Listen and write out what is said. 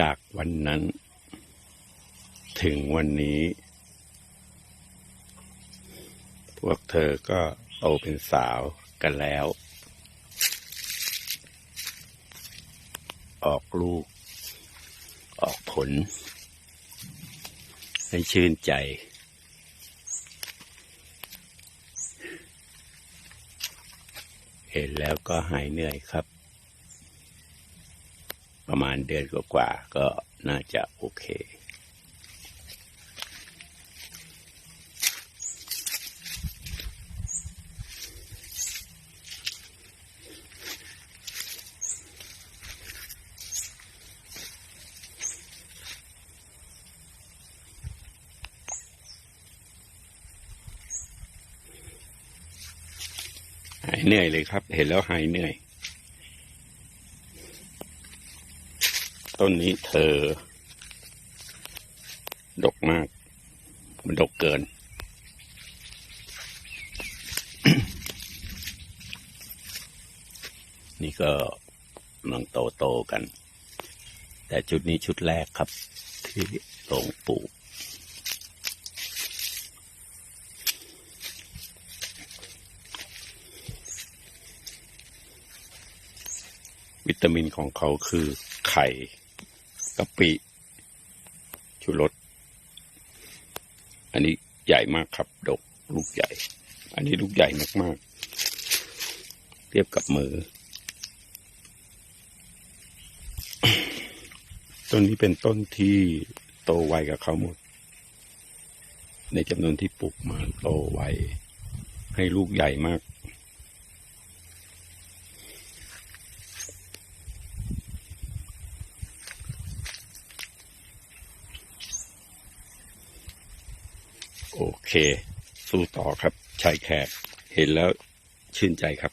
จากวันนั้น ถึงวันนี้ พวกเธอก็โตเป็นสาวกันแล้ว ออกลูก ออกผล ให้ชื่นใจเห็นแล้วก็หายเหนื่อยครับ ประมาณเดือนกว่าๆก็น่าจะโอเค หายเหนื่อยเลยครับ เห็นแล้วหายเหนื่อย ต้นนี้เธอ ดกมาก มันดกเกิน นี่ก็กำลังโตโตกัน แต่ชุดนี้ชุดแรกครับ ที่ลงปลูกวิตามินของเขาคือไข่ กะปิชูรสอันนี้ใหญ่มากครับ ดกลูกใหญ่ อันนี้ลูกใหญ่มากๆ เทียบกับมือ ต้นนี้เป็นต้นที่โตไวกับเขาหมด ในจำนวนที่ปลูกมาโตไวให้ลูกใหญ่มาก โอเค สู้ต่อครับชายแขกเห็นแล้วชื่นใจครับ